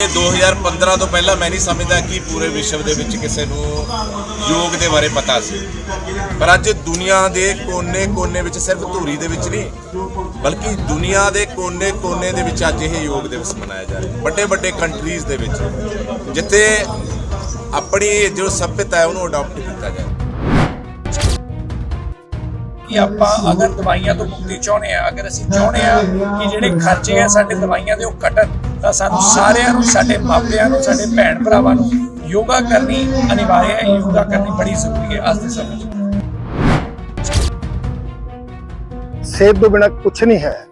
ਇਹ 2015 ਤੋਂ ਪਹਿਲਾਂ ਮੈਂ ਨਹੀਂ ਸਮਝਦਾ ਕਿ ਪੂਰੇ ਵਿਸ਼ਵ ਦੇ ਵਿੱਚ ਕਿਸੇ ਨੂੰ ਯੋਗ ਦੇ ਬਾਰੇ ਪਤਾ ਸੀ। ਪਰ ਅੱਜ ਦੁਨੀਆ ਦੇ ਕੋਨੇ-ਕੋਨੇ ਵਿੱਚ ਸਿਰਫ ਧੂਰੀ ਦੇ ਵਿੱਚ ਨਹੀਂ, ਬਲਕਿ ਦੁਨੀਆ ਦੇ ਕੋਨੇ-ਕੋਨੇ ਦੇ ਵਿੱਚ ਅੱਜ ਇਹ ਯੋਗ ਦਿਵਸ ਮਨਾਇਆ ਜਾ ਰਿਹਾ। ਵੱਡੇ ਵੱਡੇ ਕੰਟਰੀਜ਼ ਦੇ ਵਿੱਚ, ਜਿੱਥੇ ਆਪਣੀ ਜੋ ਸਭਿਅਤਾ ਹੈ ਉਹਨੂੰ ਅਡਾਪਟ ਕੀਤਾ ਜਾਏ ਕਿ ਆਪਾਂ ਅਗਰ ਦਵਾਈਆਂ ਤੋਂ ਮੁਕਤੀ ਚਾਹੁੰਦੇ ਆ ਅਗਰ ਅਸੀਂ ਚਾਹੁੰਦੇ ਆ ਕਿ ਜਿਹੜੇ ਖਰਚੇ ਆ ਸਾਡੇ ਦਵਾਈਆਂ ਦੇ ਉਹ ਘਟਣ ਤਾਂ ਸਾਨੂੰ ਸਾਰਿਆਂ ਨੂੰ ਸਾਡੇ ਮਾਪਿਆਂ ਨੂੰ ਸਾਡੇ ਭੈਣ ਭਰਾਵਾਂ ਨੂੰ ਯੋਗਾ ਕਰਨੀ ਅਨਿਵਾਰਿਆ ਹੈ ਯੋਗਾ ਕਰਨੀ ਬੜੀ ਜ਼ਰੂਰੀ ਹੈ ਅੱਜ ਦੇ ਸਮੇਂ 'ਚ। ਸਿਹਤ ਤੋਂ ਬਿਨਾ ਕੁਝ ਨਹੀਂ ਹੈ।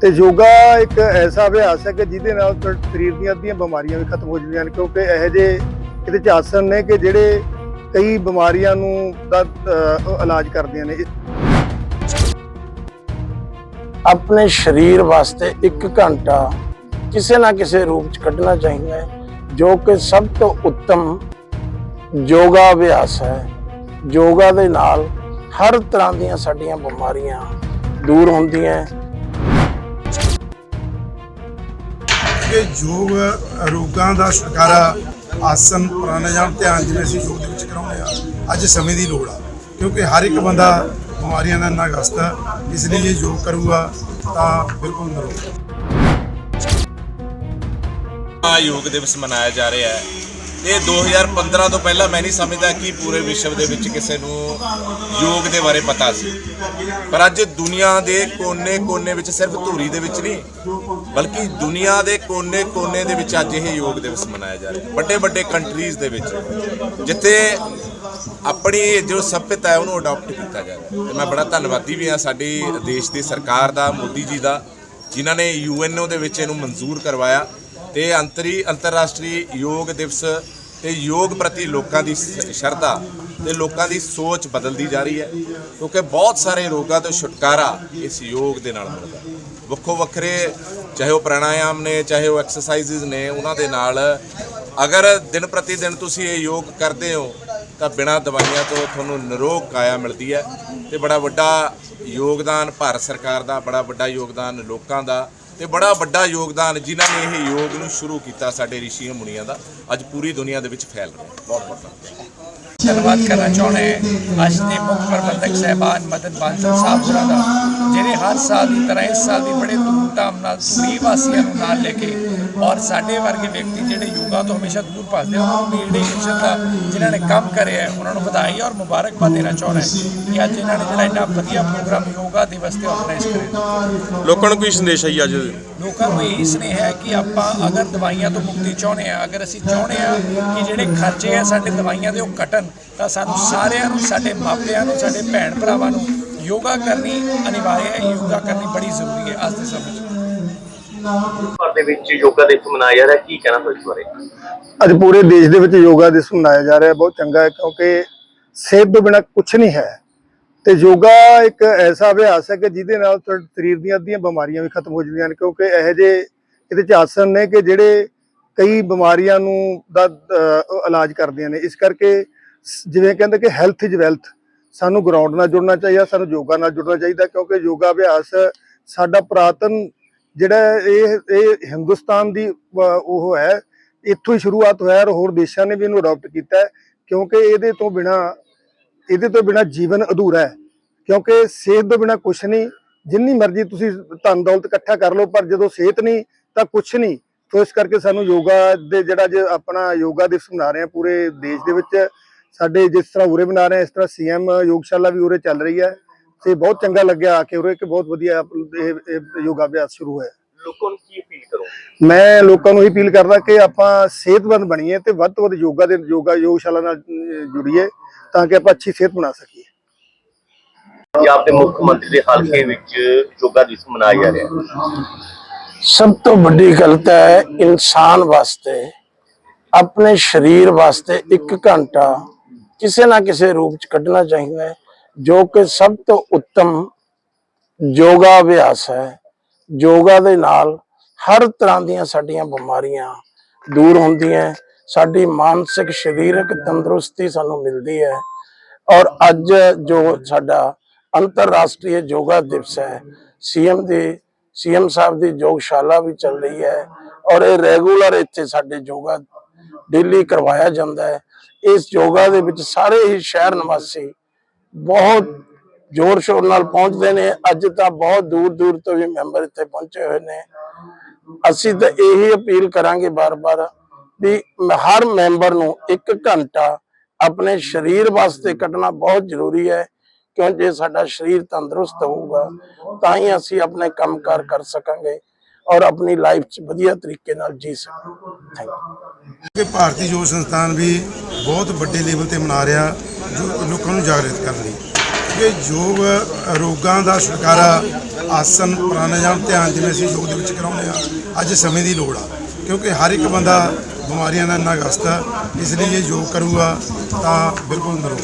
ਤੇ ਯੋਗਾ ਇੱਕ ਐਸਾ ਅਭਿਆਸ ਹੈ ਕਿ ਜਿਹਦੇ ਨਾਲ ਸਰੀਰ ਦੀਆਂ ਅੱਧੀਆਂ ਬਿਮਾਰੀਆਂ ਵੀ ਖਤਮ ਹੋ ਜਾਂਦੀਆਂ ਨੇ ਕਿਉਂਕਿ ਇਹੋ ਜਿਹੇ ਇਹਦੇ ਚ ਆਸਨ ਨੇ ਕਿ ਜਿਹੜੇ ਕਈ ਬਿਮਾਰੀਆਂ ਨੂੰ ਦਾ ਇਲਾਜ ਕਰਦੀਆਂ ਨੇ। ਆਪਣੇ ਸਰੀਰ ਵਾਸਤੇ 1 ਘੰਟਾ ਕਿਸੇ ਨਾ ਕਿਸੇ ਰੂਪ ਚ ਕੱਢਣਾ ਚਾਹੀਦਾ ਹੈ। ਜੋ ਕਿ ਸਭ ਤੋਂ ਉੱਤਮ ਯੋਗਾ ਅਭਿਆਸ ਹੈ। ਯੋਗਾ ਦੇ ਨਾਲ ਹਰ ਤਰ੍ਹਾਂ ਦੀਆਂ ਸਾਡੀਆਂ ਬਿਮਾਰੀਆਂ ਦੂਰ ਹੁੰਦੀਆਂ ਕਿ ਯੋਗ ਰੋਗਾਂ ਦਾ ਛੁਟਕਾਰਾ ਆਸਨ, ਪ੍ਰਾਣਾਯਾਮ, ਧਿਆਨ ਜਿਵੇਂ ਅਸੀਂ ਯੋਗ ਦੇ ਵਿੱਚ ਕਰਾਉਂਦੇ ਆ ਅੱਜ ਸਮੇਂ ਦੀ ਲੋੜ ਆ। ਕਿਉਂਕਿ ਹਰ ਇੱਕ ਬੰਦਾ ਬਿਮਾਰੀਆਂ ਦਾ ਇੰਨਾ ਗਸਤ ਆ, ਇਸ ਲਈ ਇਹ ਯੋਗ ਕਰੂਗਾ ਤਾਂ ਬਿਲਕੁਲ ਨਰੋ ਯੋਗ ਦਿਵਸ ਮਨਾਇਆ ਜਾ ਰਿਹਾ ਹੈ। ਇਹ 2015 ਤੋਂ ਪਹਿਲਾਂ ਮੈਂ ਨਹੀਂ ਸਮਝਦਾ ਕਿ ਪੂਰੇ ਵਿਸ਼ਵ ਦੇ ਵਿੱਚ ਕਿਸੇ ਨੂੰ ਯੋਗ ਦੇ ਬਾਰੇ ਪਤਾ ਸੀ। ਪਰ ਅੱਜ ਦੁਨੀਆ ਦੇ ਕੋਨੇ-ਕੋਨੇ ਵਿੱਚ ਸਿਰਫ ਧੂਰੀ ਦੇ ਵਿੱਚ ਨਹੀਂ, ਬਲਕਿ ਦੁਨੀਆ ਦੇ ਕੋਨੇ-ਕੋਨੇ ਦੇ ਵਿੱਚ ਅੱਜ ਇਹ ਯੋਗ ਦਿਵਸ ਮਨਾਇਆ ਜਾ ਰਿਹਾ ਵੱਡੇ ਵੱਡੇ ਕੰਟਰੀਜ਼ ਦੇ ਵਿੱਚ, ਜਿੱਥੇ ਆਪਣੀ ਜੋ ਸਭਿਅਤਾ ਹੈ ਉਹਨੂੰ ਅਡਾਪਟ ਕੀਤਾ ਜਾ ਰਿਹਾ ਤੇ ਮੈਂ ਬੜਾ ਧੰਨਵਾਦੀ ਵੀ ਹਾਂ ਸਾਡੀ ਦੇਸ਼ ਦੀ ਸਰਕਾਰ ਦਾ, ਮੋਦੀ ਜੀ ਦਾ, ਜਿਨ੍ਹਾਂ ਨੇ ਯੂਐਨਓ ਦੇ ਵਿੱਚ ਇਹਨੂੰ ਮਨਜ਼ੂਰ ਕਰਵਾਇਆ। ਤੇ ਅੰਤਰੀ ਅੰਤਰਰਾਸ਼ਟਰੀ ਯੋਗ ਦਿਵਸ ਤੇ ਯੋਗ ਪ੍ਰਤੀ ਲੋਕਾਂ ਦੀ ਸ਼ਰਧਾ ਤੇ ਲੋਕਾਂ ਦੀ ਸੋਚ ਬਦਲਦੀ ਜਾ ਰਹੀ ਹੈ, ਕਿਉਂਕਿ ਬਹੁਤ ਸਾਰੇ ਰੋਗਾਂ ਤੋਂ ਛੁਟਕਾਰਾ ਇਸ ਯੋਗ ਦੇ ਨਾਲ ਮਿਲਦਾ ਵੱਖੋ ਵੱਖਰੇ ਚਾਹੇ ਉਹ ਪ੍ਰਾਣਾਯਾਮ ਨੇ, ਚਾਹੇ ਉਹ ਐਕਸਰਸਾਈਜ਼ਸ ਨੇ, ਉਹਨਾਂ ਦੇ ਨਾਲ ਅਗਰ ਦਿਨ ਪ੍ਰਤੀ ਦਿਨ ਤੁਸੀਂ ਇਹ ਯੋਗ ਕਰਦੇ ਹੋ, ਤਾਂ ਬਿਨਾਂ ਦਵਾਈਆਂ ਤੋਂ ਤੁਹਾਨੂੰ ਨਿਰੋਗ ਕਾਇਆ ਮਿਲਦੀ ਹੈ ਤੇ ਬੜਾ ਵੱਡਾ ਯੋਗਦਾਨ ਭਾਰਤ ਸਰਕਾਰ ਦਾ, ਬੜਾ ਵੱਡਾ ਯੋਗਦਾਨ ਲੋਕਾਂ ਦਾ ਤੇ ਬੜਾ ਵੱਡਾ ਯੋਗਦਾਨ ਜਿਨ੍ਹਾਂ ਨੇ ਇਹ ਯੋਗ ਨੂੰ ਸ਼ੁਰੂ ਕੀਤਾ ਸਾਡੇ ਰਿਸ਼ੀਆਂ ਮੁਨੀਆਂ ਦਾ। ਅੱਜ ਪੂਰੀ ਦੁਨੀਆ ਦੇ ਵਿੱਚ ਫੈਲ ਰਿਹਾ। ਬਹੁਤ ਬਹੁਤ ਧੰਨਵਾਦ। ਧੰਨਵਾਦ ਕਰਨਾ ਚਾਹੁੰਦੇ ਅੱਜ ਦੇ ਮੁੱਖ ਪ੍ਰਬੰਧਕ ਸਹਿਬਾਨ ਮਦਨ ਬਾਂਸਲ ਸਾਹਿਬ ਹੋਰਾਂ ਦਾ ਜਿਹੜੇ ਹਰ ਸਾਲ ਦੀ ਤਰ੍ਹਾਂ ਇਸ ਸਾਲ ਵੀ ਬੜੇ ਧੂਮਧਾਮ ਨਾਲ ਪੂਰੀ ਵਾਸੀਆਂ ਨੂੰ ਨਾਲ ਲੈ ਕੇ ਔਰ ਸਾਡੇ ਵਰਗੇ ਵਿਅਕਤੀ ਜਿਹੜੇ ਯੋਗਾ ਤੋਂ ਹਮੇਸ਼ਾ ਦੂਰ ਭੱਜਦੇ ਉਹਨਾਂ ਨੂੰ ਡੈਡੀਕੇਸ਼ਨ ਦਾ ਜਿਨ੍ਹਾਂ ਨੇ ਕੰਮ ਕਰਿਆ ਉਹਨਾਂ ਨੂੰ ਵਧਾਈ ਔਰ ਮੁਬਾਰਕਬਾਦ ਦੇਣਾ ਚਾਹੁੰਦਾ ਹਾਂ ਕਿ ਅੱਜ ਇਹਨਾਂ ਨੇ ਜਿਹੜਾ ਇੰਨਾ ਵਧੀਆ ਪ੍ਰੋਗਰਾਮ ਯੋਗਾ ਦਿਵਸ ਤੇ ਆਰਗੇਨਾਈਜ਼ ਕਰਿਆ ਲੋਕਾਂ ਨੂੰ ਕੀ ਸੰਦੇਸ਼ ਹੈ ਅੱਜ? ਲੋਕਾਂ ਨੂੰ ਇਹ ਸਨੇਹ ਹੈ ਕਿ ਆਪਾਂ ਅਗਰ ਦਵਾਈਆਂ ਤੋਂ ਮੁਕਤੀ ਚਾਹੁੰਦੇ ਆ ਅਗਰ ਅਸੀਂ ਚਾਹੁੰਦੇ ਆ ਕਿ ਜਿਹੜੇ ਖਰਚੇ ਆ ਸਾਡੇ ਦਵਾਈਆਂ ਦੇ ਉਹ ਘਟਣ ਤਾਂ ਸਾਨੂੰ ਸਾਰਿਆਂ ਨੂੰ ਸਾਡੇ ਮਾਪਿਆਂ ਨੂੰ ਸਾਡੇ ਭੈਣ ਭਰਾਵਾਂ ਨੂੰ ਯੋਗਾ ਕਰਨੀ ਅਨਿਵਾਰਿਆ ਹੈ ਯੋਗਾ ਕਰਨੀ ਬੜੀ ਜ਼ਰੂਰੀ ਹੈ ਅੱਜ ਦੇ ਸਮੇਂ ਦੇ ਵਿੱਚ ਯੋਗਾ ਦਿਵਸ ਮਨਾਇਆ ਜਾ ਰਿਹਾ ਕੀ ਕਹਿਣਾ ਤੁਹਾਡੇ ਇਸ ਬਾਰੇ? ਅੱਜ ਪੂਰੇ ਦੇਸ਼ ਦੇ ਵਿੱਚ ਯੋਗਾ ਦਿਵਸ ਮਨਾਇਆ ਜਾ ਰਿਹਾ ਹੈ ਬਹੁਤ ਚੰਗਾ ਹੈ ਕਿਉਂਕਿ ਸਿਹਤ ਤੋਂ ਬਿਨਾ ਕੁਝ ਨਹੀਂ ਹੈ। ਤੇ ਯੋਗਾ ਇੱਕ ਐਸਾ ਅਭਿਆਸ ਹੈ ਕਿ ਜਿਹਦੇ ਨਾਲ ਤੁਹਾਡੇ ਸਰੀਰ ਦੀਆਂ ਅੱਧੀਆਂ ਬਿਮਾਰੀਆਂ ਵੀ ਖਤਮ ਹੋ ਜਾਂਦੀਆਂ ਨੇ ਕਿਉਂਕਿ ਇਹੋ ਜਿਹੇ ਇਹਦੇ ਚ ਆਸਨ ਨੇ ਕਿ ਜਿਹੜੇ ਕਈ ਬਿਮਾਰੀਆਂ ਨੂੰ ਦਾ ਇਲਾਜ ਕਰਦੀਆਂ ਨੇ। ਇਸ ਕਰਕੇ ਜਿਵੇਂ ਕਹਿੰਦੇ ਕਿ ਹੈਲਥ ਇਜ਼ ਵੈਲਥ ਸਾਨੂੰ ਗਰਾਊਂਡ ਨਾਲ ਜੁੜਨਾ ਚਾਹੀਦਾ ਸਾਨੂੰ ਯੋਗਾ ਨਾਲ ਜੁੜਨਾ ਚਾਹੀਦਾ ਕਿਉਂਕਿ ਯੋਗਾ ਅਭਿਆਸ ਸਾਡਾ ਪੁਰਾਤਨ ਜਿਹੜਾ ਇਹ ਇਹ ਹਿੰਦੁਸਤਾਨ ਦੀ ਉਹ ਹੈ, ਇੱਥੋਂ ਹੀ ਸ਼ੁਰੂਆਤ ਹੋਇਆ ਔਰ ਹੋਰ ਦੇਸ਼ਾਂ ਨੇ ਵੀ ਇਹਨੂੰ ਅਡਾਪਟ ਕੀਤਾ ਕਿਉਂਕਿ ਇਹਦੇ ਤੋਂ ਬਿਨਾ, ਇਹਦੇ ਤੋਂ ਬਿਨਾ ਜੀਵਨ ਅਧੂਰਾ ਹੈ, ਕਿਉਂਕਿ ਸਿਹਤ ਤੋਂ ਬਿਨਾ ਕੁਝ ਨਹੀਂ, ਜਿੰਨੀ ਮਰਜ਼ੀ ਤੁਸੀਂ ਧਨ ਦੌਲਤ ਇਕੱਠਾ ਕਰ ਲਓ, ਪਰ ਜਦੋਂ ਸਿਹਤ ਨਹੀਂ, ਤਾਂ ਕੁਝ ਨਹੀਂ ਸੋ ਇਸ ਕਰਕੇ ਸਾਨੂੰ ਯੋਗਾ ਦੇ ਜਿਹੜਾ ਜੇ ਆਪਣਾ ਯੋਗਾ ਦਿਵਸ ਮਨਾ ਰਹੇ ਆ ਪੂਰੇ ਦੇਸ਼ ਦੇ ਵਿੱਚ, ਸਾਡੇ ਜਿਸ ਤਰ੍ਹਾਂ ਉਰੇ ਮਨਾ ਰਹੇ ਆ ਇਸ ਤਰ੍ਹਾਂ ਸੀਐਮ ਯੋਗਸ਼ਾਲਾ ਵੀ ਉਰੇ ਚੱਲ ਰਹੀ ਹੈ ਤੇ ਬਹੁਤ ਚੰਗਾ ਲੱਗਿਆ ਆ ਕੇ ਉਰੇ ਕਿ ਬਹੁਤ ਵਧੀਆ ਇਹ ਯੋਗਾ ਅਭਿਆਸ ਸ਼ੁਰੂ ਹੋਇਆ। ਲੋਕਾਂ ਨੂੰ ਕੀ ਅਪੀਲ ਕਰੋ ਮੈਂ ਲੋਕਾਂ ਨੂੰ ਇਹ ਅਪੀਲ ਕਰਦਾ ਕਿ ਆਪਾਂ ਸਿਹਤਮੰਦ ਬਣੀਏ ਤੇ ਵੱਧ ਤੋਂ ਵੱਧ ਯੋਗਾ ਦੇ ਯੋਗਾ ਯੋਗਸ਼ਾਲਾ ਨਾਲ ਜੁੜੀਏ ਤਾਂ ਕਿ ਆਪਾਂ ਅੱਛੀ ਸਿਹਤ ਬਣਾ ਸਕੀਏ। ਪੰਜਾਬ ਦੇ ਮੁੱਖ ਮੰਤਰੀ ਦੇ ਹਲਕੇ ਵਿੱਚ ਯੋਗਾ ਦਿਵਸ ਮਨਾਇਆ ਜਾ ਰਿਹਾ। ਸਭ ਤੋਂ ਵੱਡੀ ਗਲਤ ਹੈ ਇਨਸਾਨ ਵਾਸਤੇ ਆਪਣੇ ਸਰੀਰ ਵਾਸਤੇ 1 ਘੰਟਾ ਕਿਸੇ ਨਾ ਕਿਸੇ ਰੂਪ ਚ ਕੱਢਣਾ ਚਾਹੀਦਾ ਹੈ। ਜੋ ਕਿ ਸਭ ਤੋਂ ਉੱਤਮ ਯੋਗਾ ਅਭਿਆਸ ਹੈ। ਯੋਗਾ ਦੇ ਨਾਲ ਹਰ ਤਰ੍ਹਾਂ ਦੀਆਂ ਸਾਡੀਆਂ ਬਿਮਾਰੀਆਂ ਦੂਰ ਹੁੰਦੀਆਂ ਸਾਡੀ ਮਾਨਸਿਕ, ਸਰੀਰਕ ਤੰਦਰੁਸਤੀ ਸਾਨੂੰ ਮਿਲਦੀ ਹੈ। ਔਰ ਅੱਜ ਜੋ ਸਾਡਾ ਅੰਤਰਰਾਸ਼ਟਰੀ ਯੋਗਾ ਦਿਵਸ ਹੈ, ਸੀਐਮ ਦੀ, ਸੀਐਮ ਸਾਹਿਬ ਦੀ ਯੋਗਸ਼ਾਲਾ ਵੀ ਚੱਲ ਰਹੀ ਹੈ ਔਰ ਇਹ ਰੈਗੂਲਰ ਇੱਥੇ ਸਾਡੇ ਯੋਗਾ ਡੇਲੀ ਕਰਵਾਇਆ ਜਾਂਦਾ ਹੈ। ਇਸ ਯੋਗਾ ਦੇ ਵਿੱਚ ਸਾਰੇ ਹੀ ਸ਼ਹਿਰ ਨਿਵਾਸੀ ਬਹੁਤ ਜ਼ੋਰ ਸ਼ੋਰ ਨਾਲ ਪਹੁੰਚਦੇ ਨੇ। ਅੱਜ ਤਾਂ ਬਹੁਤ ਦੂਰ ਦੂਰ ਤੋਂ ਵੀ ਮੈਂਬਰ ਇੱਥੇ ਪਹੁੰਚੇ ਹੋਏ ਨੇ। ਅਸੀਂ ਤਾਂ ਇਹੀ ਅਪੀਲ ਕਰਾਂਗੇ ਬਾਰ-ਬਾਰ ਵੀ ਹਰ ਮੈਂਬਰ ਨੂੰ ਇੱਕ ਘੰਟਾ ਆਪਣੇ ਸਰੀਰ ਵਾਸਤੇ ਕੱਢਣਾ ਬਹੁਤ ਜ਼ਰੂਰੀ ਹੈ, ਕਿਉਂ ਜੇ ਸਾਡਾ ਸਰੀਰ ਤੰਦਰੁਸਤ ਹੋਊਗਾ, ਤਾਂ ਹੀ ਅਸੀਂ ਆਪਣੇ ਕੰਮਕਾਰ ਕਰ ਸਕਾਂਗੇ ਔਰ ਆਪਣੀ ਲਾਈਫ 'ਚ ਵਧੀਆ ਤਰੀਕੇ ਨਾਲ ਜੀ ਸਕਾਂਗੇ। ਥੈਂਕ ਯੂ ਕਿ ਭਾਰਤੀ ਯੋਗ ਸੰਸਥਾਨ ਵੀ ਬਹੁਤ ਵੱਡੇ ਲੈਵਲ ਤੇ ਮਨਾ ਰਿਹਾ। ਜੋ ਲੋਕਾਂ ਨੂੰ ਜਾਗਰਿਤ ਕਰਨ ਲਈ। ਕਿ ਯੋਗ ਰੋਗਾਂ ਦਾ ਛੁਟਕਾਰਾ ਆਸਨ, ਪ੍ਰਾਣਾਯਾਮ, ਧਿਆਨ ਜਿਵੇਂ ਅਸੀਂ ਯੋਗ ਦੇ ਵਿੱਚ ਕਰਾਉਂਦੇ ਆ ਅੱਜ ਸਮੇਂ ਦੀ ਲੋੜ ਆ। ਕਿਉਂਕਿ ਹਰ ਇੱਕ ਬੰਦਾ ਬਿਮਾਰੀਆਂ ਦਾ ਇੰਨਾ ਗ੍ਰਸਤ ਆ, ਇਸ ਲਈ ਇਹ ਯੋਗ ਕਰੂਗਾ ਤਾਂ ਬਿਲਕੁਲ ਨਰੋ